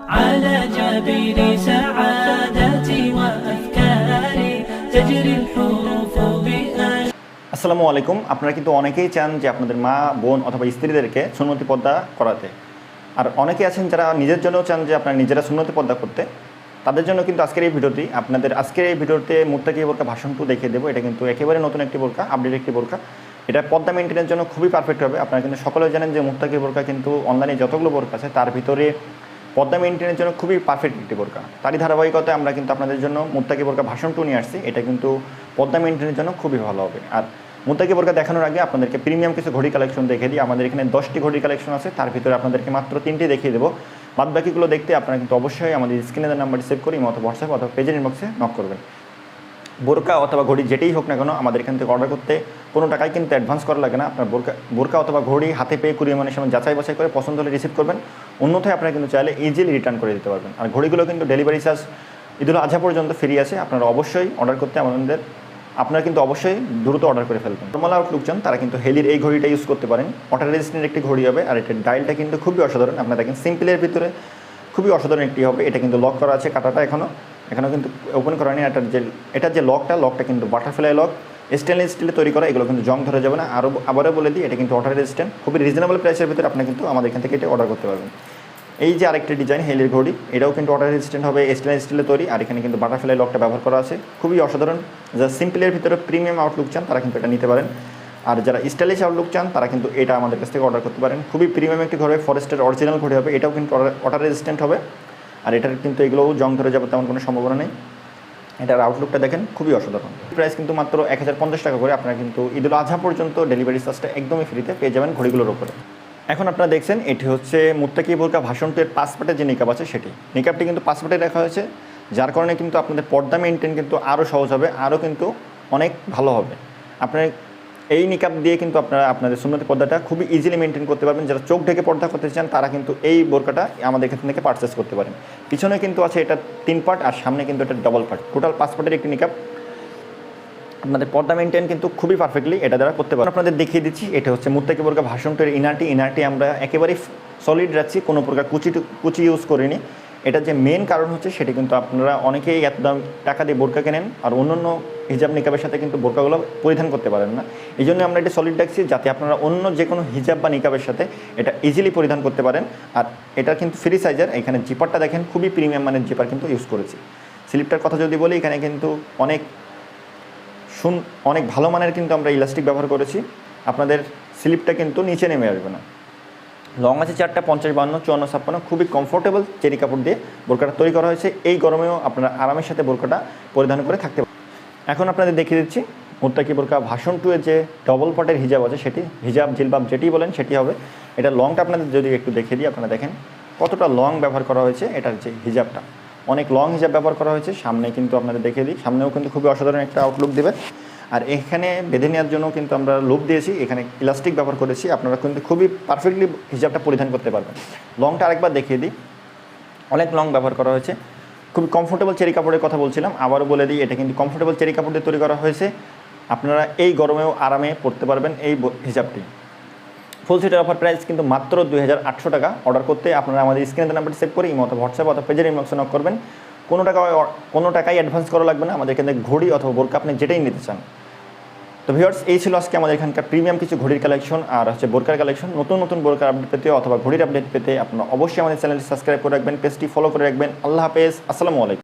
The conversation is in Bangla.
على جبين سعادتي وأفكاري تجري الحروف بأن আসসালামু আলাইকুম আপনারা কিন্তু অনেকেই চান যে আপনাদের মা বোন অথবা স্ত্রীদেরকে সুন্নতি পর্দা করাতে আর অনেকে আছেন যারা নিজের জন্য চান যে আপনারা নিজেরা সুন্নতি পর্দা করতে তাদের জন্য কিন্তু আজকের এই ভিডিওটি আপনাদের আজকের এই ভিডিওতে মুত্তাকি বোরকা ভাষণ টু দেখিয়ে দেবো এটা কিন্তু একেবারে নতুন একটি বোরকা আপডেট একটি বোরকা এটা পর্দা মেনটেনের জন্য খুবই পারফেক্ট হবে আপনারা কিন্তু সকলে জানেন যে মুত্তাকি বোরকা কিন্তু অনলাইনে যতগুলো বোরকা আছে তার ভিতরে পর্দা মেনটেনের জন্য খুবই পারফেক্ট একটি বোরকা। তারই ধারাবাহিকতায় আমরা কিন্তু আপনাদের জন্য মুত্তাকি বোরকা ভাষণ টু নিয়ে আসছি। এটা কিন্তু পদ্মা মেনটেনের জন্য খুবই ভালো হবে। আর মুত্তাকি বোরকা দেখানোর আগে আপনাদেরকে প্রিমিয়াম কিছু ঘড়ি কালেকশন দেখে দিই। আমাদের এখানে দশটি ঘড়ি কালেকশন আছে। তার ভিতরে আপনাদেরকে মাত্র তিনটি দেখিয়ে দেবো। বাদ বাকিগুলো দেখতে আপনারা কিন্তু অবশ্যই আমাদের স্ক্রিনে নাম্বারটি সেভ করি অথবা হোয়াটসঅ্যাপ অথবা পেজের ইনবক্সে নক করবেন। বোরকা অথবা ঘড়ি যেটাই হোক না কেন আমাদের এখান থেকে অর্ডার করতে কোনো টাকাই কিন্তু অ্যাডভান্স করা লাগে না। আপনার বোরকা বোরকা অথবা ঘড়ি হাতে পেয়ে কুড়িয়ে মানে সময় যাচাই বাছাই করে পছন্দ হলে রিসিভ করবেন। অন্যথায় আপনারা কিন্তু চাইলে ইজিলি রিটার্ন করে দিতে পারবেন। আর ঘড়িগুলো কিন্তু ডেলিভারি চার্জ ঈদুল আজহা পর্যন্ত ফ্রি আছে। আপনারা অবশ্যই অর্ডার করতে আমাদের আপনারা কিন্তু অবশ্যই দ্রুত অর্ডার করে ফেলবেন। নর্মাল আউটলুক চান তারা কিন্তু হেলির এই ঘড়িটা ইউজ করতে পারেন। ওয়াটার রেজিস্ট্যান্ট একটি ঘড়ি হবে আর এটার ডায়ালটা কিন্তু খুবই অসাধারণ। আপনারা দেখেন সিম্পলের ভিতরে খুবই অসাধারণ একটি হবে। এটা কিন্তু লক করা আছে কাটাটা এখনও এখনও কিন্তু ওপেন করা নেই এটার যে এটার যে লকটা লকটা কিন্তু বাটারফ্লাই লক স্টেনলেস স্টিলে তৈরি করা, এগুলো কিন্তু জং ধরে যাবে না। আরও আবারও বলে দিই, এটা কিন্তু ওয়াটার রেজিস্ট্যান্ট খুবই রিজনেবল প্রাইসের ভিতরে আপনি কিন্তু আমাদের এখান থেকে এটা অর্ডার করতে পারবেন। এই যে আরেকটি ডিজাইন হেলির ঘড়ি, এটাও কিন্তু ওয়াটার রেজিস্ট্যান্ট হবে স্টেনলেস স্টিলে তৈরি। আর এখানে কিন্তু বাটারফ্লাই লকটা ব্যবহার করা আছে। খুবই অসাধারণ। যা সিম্পলের ভিতরে প্রিমিয়াম আউটলুক চান, তারা কিন্তু এটা নিতে পারেন। আর যারা স্টাইলিশ আউটলুক চান, তারা কিন্তু এটা আমাদের কাছ থেকে অর্ডার করতে পারেন। খুবই প্রিমিয়াম একটি ঘরে ফরেস্টের অরিজিনাল ঘড়ি হবে। এটাও কিন্তু ওয়াটার রেজিস্ট্যান্ট হবে। আর এটার কিন্তু এগুলোও জং ধরে যাবে তেমন কোনো সম্ভাবনা নেই। এটার আউটলুকটা দেখেন, খুবই অসাধারণ। প্রাইস কিন্তু মাত্র এক হাজার পঞ্চাশ টাকা করে আপনারা কিন্তু ঈদুল আজহা পর্যন্ত ডেলিভারি চার্জটা একদমই ফ্রিতে পেয়ে যাবেন ঘড়িগুলোর উপরে। এখন আপনারা দেখছেন, এটি হচ্ছে মুত্তাকি বোরকা ভাষণটের পাসপোর্টের যে নিকাব আছে সেটি। নিকাবটি কিন্তু পাসপোর্টে রাখা হয়েছে, যার কারণে কিন্তু আপনাদের পর্দা মেনটেন কিন্তু আরও সহজ হবে আরও কিন্তু অনেক ভালো হবে। আপনার এই নিকাব দিয়ে কিন্তু আপনারা আপনাদের সুন্নতি পর্দাটা খুবই ইজিলি মেনটেন করতে পারবেন। যারা চোখ ঢেকে পর্দা করতে চান, তারা কিন্তু এই বোরকাটা আমাদের এখান থেকে পারচেস করতে পারেন। পিছনে কিন্তু আছে এটা তিন পার্ট আর সামনে কিন্তু এটা ডবল পার্ট টোটাল পাঁচ পার্টের একটি নিকাব আপনাদের পর্দা মেনটেন কিন্তু খুবই পারফেক্টলি এটা দ্বারা করতে পারেন আপনাদের দেখিয়ে দিচ্ছি, এটা হচ্ছে মুত্তাকি বোরকা ভাষণটের ইনারটি ইনারটি আমরা একেবারেই সলিড রাখছি, কোনো প্রকার কুচি কুচি ইউজ করিনি। এটা যে মেন কারণ হচ্ছে সেটি কিন্তু আপনারা অনেকেই এত দাম টাকা দিয়ে বোরকা কেনেন আর অন্য অন্য হিজাব নিকাবের সাথে কিন্তু বোরকাগুলো পরিধান করতে পারেন না। এই জন্য আমরা এটা সলিড রাখছি যাতে আপনারা অন্য যে কোনো হিজাব বা নিকাবের সাথে এটা ইজিলি পরিধান করতে পারেন। আর এটা কিন্তু ফ্রি সাইজের এখানে জিপারটা দেখেন, খুবই প্রিমিয়াম মানের জিপার কিন্তু ইউজ করেছি। স্লিপটার কথা যদি বলি, এখানে কিন্তু অনেক শুন অনেক ভালো মানের কিন্তু আমরা ইলাস্টিক ব্যবহার করেছি। আপনাদের স্লিপটা কিন্তু নিচে নেমে আসবে না। লং আছে চারটা, পঞ্চাশ, বান্ন, চুয়ান্ন, ছাপ্পান্ন, খুবই কমফোর্টেবল চেরি কাপড় দিয়ে বোরকাটা তৈরি করা হয়েছে। এই গরমেও আপনারা আরামের সাথে বোরকাটা পরিধান করে থাকতে এখন আপনাদের দেখিয়ে দিচ্ছি মুত্তাকি বোরকা ভাষণ টু এর যে ডবল পটের হিজাব আছে, সেটি হিজাব, জিলবাব, যেটি বলেন, সেটি হবে। এটা লংটা আপনাদের যদি একটু দেখিয়ে দিই, আপনারা দেখেন কতটা লং ব্যবহার করা হয়েছে এটার যে হিজাবটা। অনেক লং হিজাব ব্যবহার করা হয়েছে, সামনে কিন্তু আপনাদের দেখিয়ে দিই, সামনেও কিন্তু খুবই অসাধারণ একটা আউটলুক দেবে। আর এখানে বেঁধে নেওয়ার জন্য কিন্তু আমরা লুপ দিয়েছি, এখানে ইলাস্টিক ব্যবহার করেছি, আপনারা কিন্তু খুবই পারফেক্টলি হিজাবটা পরিধান করতে পারবেন। লংটা আরেকবার দেখিয়ে দিই। অনেক লং ব্যবহার করা হয়েছে। খুব কমফোর্টেবল চেরি কাপড়ের কথা বলছিলাম, আবারও বলে দিই, এটা কিন্তু কমফোর্টেবল চেরি কাপড় দিয়ে তৈরি করা হয়েছে। আপনারা এই গরমেও আরামে পরতে পারবেন এই হিজাবটি। ফুল সেটের অফার প্রাইস কিন্তু মাত্র দুই হাজার আটশো টাকা। অর্ডার করতে আপনারা আমাদের স্ক্রিনের নাম্বারটি সেভ করে ইমো অথবা হোয়াটসঅ্যাপ অথবা পেজের ইনবক্সে নক করবেন। কোনো টাকা কোনো টাকাই অ্যাডভান্স করা লাগবে না। আমাদের এখানে ঘড়ি অথবা বোরকা আপনি যেটাই নিতে চান। তো ভিওর্স এই ছিল আজকে আমাদের এখানকার প্রিমিয়াম কিছু ঘড়ির কালেকশন আর হচ্ছে বোরকার কালেকশন নতুন নতুন বোরকার আপডেট পেতে অথবা ঘড়ির আপডেট পেতে আপনারা অবশ্যই আমাদের চ্যানেলটি সাবস্ক্রাইব করে রাখবেন পেজটি ফলো করে রাখবেন। আল্লাহ হাফেজ, আসসালামু আলাইকুম।